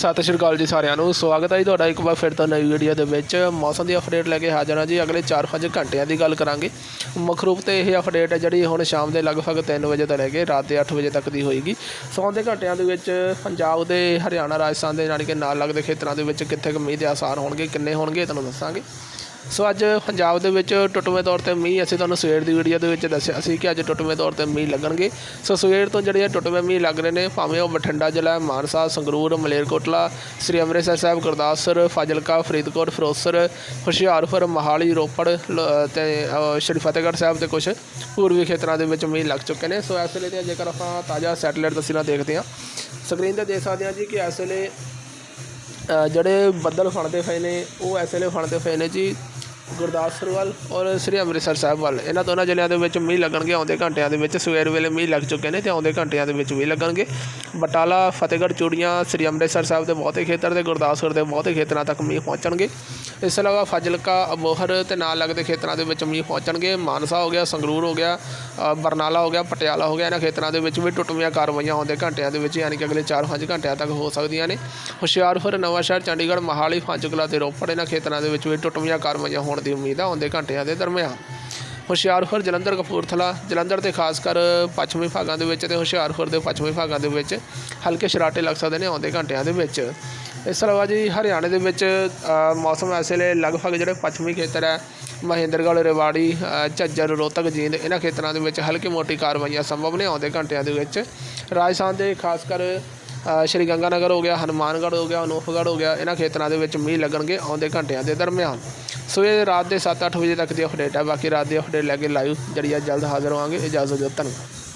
ਸਤਿ ਸ਼੍ਰੀ ਅਕਾਲ ਜੀ ਸਾਰਿਆਂ ਨੂੰ। ਸਵਾਗਤ ਹੈ ਜੀ ਤੁਹਾਡਾ ਇੱਕ ਵਾਰ ਫਿਰ ਤੋਂ ਨਵੀਂ ਵੀਡੀਓ ਦੇ ਵਿੱਚ। ਮੌਸਮ ਦੀ ਅਪਡੇਟ ਲੈ ਕੇ ਹਾਜ਼ਰ ਹਾਂ ਜੀ। ਅਗਲੇ 4-5 ਘੰਟਿਆਂ ਦੀ ਗੱਲ ਕਰਾਂਗੇ। ਮੁੱਖ ਰੂਪ ਤੇ ਇਹ ਅਪਡੇਟ ਹੈ ਜਿਹੜੀ ਹੁਣ ਸ਼ਾਮ ਦੇ ਲਗਭਗ 3 ਵਜੇ ਤੋਂ ਲੈ ਕੇ ਰਾਤ ਦੇ 8 ਵਜੇ ਤੱਕ ਦੀ ਹੋਏਗੀ। ਸੌਣ ਦੇ ਘੰਟਿਆਂ ਦੇ ਵਿੱਚ ਪੰਜਾਬ ਦੇ ਹਰਿਆਣਾ, ਰਾਜਸਥਾਨ ਦੇ ਯਾਨੀ ਕਿ ਨਾਲ ਲੱਗਦੇ ਖੇਤਰਾਂ ਦੇ ਵਿੱਚ ਕਿੱਥੇ ਕੁ ਮੀਂਹ ਦੇ ਆਸਾਰ ਹੋਣਗੇ, ਕਿੰਨੇ ਹੋਣਗੇ ਤੁਹਾਨੂੰ ਦੱਸਾਂਗੇ। ਸੋ ਅੱਜ ਪੰਜਾਬ ਦੇ ਵਿੱਚ ਟੁੱਟਵੇਂ ਤੌਰ ਤੇ ਮੀਂਹ, ਅਸੀਂ ਤੁਹਾਨੂੰ ਸਵੇਰ ਦੀ ਵੀਡੀਓ ਦੇ ਵਿੱਚ ਦੱਸਿਆ ਸੀ ਕਿ ਅੱਜ ਟੁੱਟਵੇਂ ਤੌਰ ਤੇ ਮੀਂਹ ਲੱਗਣਗੇ। ਸੋ ਸਵੇਰ ਤੋਂ ਜਿਹੜੇ ਟੁੱਟਵੇਂ ਮੀਂਹ ਲੱਗ ਰਹੇ ਨੇ, ਭਾਵੇਂ ਉਹ ਬਠਿੰਡਾ ਜ਼ਿਲ੍ਹਾ, ਮਾਨਸਾ, ਸੰਗਰੂਰ, ਮਲੇਰਕੋਟਲਾ, ਸ੍ਰੀ ਅੰਮ੍ਰਿਤਸਰ ਸਾਹਿਬ, ਗੁਰਦਾਸਪੁਰ, ਫਾਜ਼ਿਲਕਾ, ਫਰੀਦਕੋਟ, ਫਿਰੋਜ਼ਪੁਰ, ਹੁਸ਼ਿਆਰਪੁਰ, ਮਹਾਲੀ, ਰੋਪੜ, ਲ- ਤੇ ਸ਼੍ਰੀ ਫਤਿਹਗੜ੍ਹ ਸਾਹਿਬ ਦੇ ਕੁਝ ਪੂਰਬੀ ਖੇਤਰਾਂ ਦੇ ਵਿੱਚ ਮੀਂਹ ਲੱਗ ਚੁੱਕੇ ਨੇ। ਸੋ ਇਸ ਵੇਲੇ ਦੀਆਂ ਜੇਕਰ ਆਪਾਂ ਤਾਜ਼ਾ ਸੈਟੇਲਾਈਟ ਤਸਵੀਰਾਂ ਦੇਖਦੇ ਹਾਂ ਸਕਰੀਨ ਤੇ ਦੇਖ ਸਕਦੇ ਹਾਂ ਜੀ ਕਿ ਇਸ ਵੇਲੇ ਜਿਹੜੇ ਬੱਦਲ ਫਣਦੇ ਪਏ ਨੇ, ਉਹ ਇਸ ਵੇਲੇ ਫਣਦੇ ਪਏ ਨੇ ਜੀ ਗੁਰਦਾਸਪੁਰ ਵੱਲ ਔਰ ਸ੍ਰੀ ਅੰਮ੍ਰਿਤਸਰ ਸਾਹਿਬ ਵੱਲ। ਇਹਨਾਂ ਦੋਨਾਂ ਜ਼ਿਲ੍ਹਿਆਂ ਦੇ ਵਿੱਚ ਮੀਂਹ ਲੱਗਣਗੇ, ਆਉਂਦੇ ਘੰਟਿਆਂ ਦੇ ਵਿੱਚ ਸਵੇਰ ਵੇਲੇ ਮੀਂਹ ਲੱਗ ਚੁੱਕੇ ਨੇ ਤੇ ਆਉਂਦੇ ਘੰਟਿਆਂ ਦੇ ਵਿੱਚ ਵੀ ਲੱਗਣਗੇ। ਬਟਾਲਾ, ਫਤਿਹਗੜ੍ਹ, ਚੂੜੀਆਂ, ਸ੍ਰੀ ਅੰਮ੍ਰਿਤਸਰ ਸਾਹਿਬ ਦੇ ਬਹੁਤੇ ਖੇਤਰ ਤੇ ਗੁਰਦਾਸਪੁਰ ਦੇ ਬਹੁਤੇ ਖੇਤਰਾਂ ਤੱਕ ਮੀਂਹ ਪਹੁੰਚਣਗੇ। ਇਸ ਤੋਂ ਇਲਾਵਾ ਫਾਜ਼ਿਲਕਾ ਅਬੋਹਰ ਤੇ ਨਾਲ ਲੱਗਦੇ ਖੇਤਰਾਂ ਦੇ ਵਿੱਚ ਮੀਂਹ ਪਹੁੰਚਣਗੇ। ਮਾਨਸਾ ਹੋ ਗਿਆ, ਸੰਗਰੂਰ ਹੋ ਗਿਆ ਬਰਨਾਲਾ ਹੋ ਗਿਆ, ਪਟਿਆਲਾ ਹੋ ਗਿਆ। ਇਹਨਾਂ ਖੇਤਰਾਂ ਦੇ ਵਿੱਚ ਵੀ ਟੁੱਟਵੀਆਂ ਕਾਰਵਾਈਆਂ ਆਉਂਦੇ ਘੰਟਿਆਂ ਦੇ ਵਿੱਚ, ਯਾਨੀ ਕਿ ਅਗਲੇ 4-5 ਘੰਟਿਆਂ ਤੱਕ ਹੋ ਸਕਦੀਆਂ ਨੇ। ਹੁਸ਼ਿਆਰਪੁਰ ਨਵਾਂਸ਼ਹਿਰ ਚੰਡੀਗੜ੍ਹ, ਮਹਾਲੀ, ਫਾਜ਼ਿਲਕਾ ਤੇ ਰੋਪੜ, ਇਹਨਾਂ ਖੇਤਰਾਂ ਦੇ ਵਿੱਚ ਵੀ ਟੁੱਟਵੀਆਂ ਕਾਰਵਾਈਆਂ ਹੋਣ ਦੀ ਉਮੀਦ ਆ ਆਉਂਦੇ ਘੰਟਿਆਂ ਦੇ ਦਰਮਿਆਨ। ਹੁਸ਼ਿਆਰਪੁਰ, ਜਲੰਧਰ, ਕਪੂਰਥਲਾ, ਜਲੰਧਰ ਤੇ ਖਾਸ ਕਰ ਪੱਛਮੀ ਭਾਗਾਂ ਦੇ ਵਿੱਚ ਤੇ ਹੁਸ਼ਿਆਰਪੁਰ ਦੇ ਪੱਛਮੀ ਭਾਗਾਂ ਦੇ ਵਿੱਚ ਹਲਕੇ ਸ਼ਰਾਟੇ ਲੱਗ ਸਕਦੇ ਨੇ ਆਉਂਦੇ ਘੰਟਿਆਂ ਦੇ ਵਿੱਚ। ਇਸ ਤੋਂ ਇਲਾਵਾ ਜੀ ਹਰਿਆਣੇ ਦੇ ਵਿੱਚ ਮੌਸਮ ਇਸ ਵੇਲੇ ਲਗਭਗ ਜਿਹੜੇ ਪੱਛਮੀ ਖੇਤਰ ਹੈ ਮਹਿੰਦਰਗੜ੍ਹ ਰੇਵਾੜੀ ਝੱਜਰ ਰੋਹਤਕ ਜੀਂਦ ਇਹਨਾਂ ਖੇਤਰਾਂ ਦੇ ਵਿੱਚ ਹਲਕੀ ਮੋਟੀ ਕਾਰਵਾਈਆਂ ਸੰਭਵ ਨੇ ਆਉਂਦੇ ਘੰਟਿਆਂ ਦੇ ਵਿੱਚ। ਰਾਜਸਥਾਨ ਦੇ ਖਾਸ ਕਰ ਅ, ਸ਼੍ਰੀ ਗੰਗਾਨਗਰ ਹੋ ਗਿਆ ਹਨੂਮਾਨਗੜ੍ਹ ਹੋ ਗਿਆ ਅਨੂਪਗੜ੍ਹ ਹੋ ਗਿਆ ਇਹਨਾਂ ਖੇਤਰਾਂ ਦੇ ਵਿੱਚ ਮੀਂਹ ਲੱਗਣਗੇ ਆਉਂਦੇ ਘੰਟਿਆਂ ਦੇ ਦਰਮਿਆਨ। ਸੋ ਇਹ ਰਾਤ ਦੇ 7-8 ਵਜੇ ਤੱਕ ਦੀ ਅਪਡੇਟ ਹੈ ਬਾਕੀ ਰਾਤ ਦੀ ਅਪਡੇਟ ਲੈ ਕੇ ਲਾਈਵ ਜਿਹੜੀ ਆ ਜਲਦ ਹਾਜ਼ਰ ਹੋਵਾਂਗੇ। ਇਜਾਜ਼ਤ ਦਿਓ ਧੰਨਵਾਦ।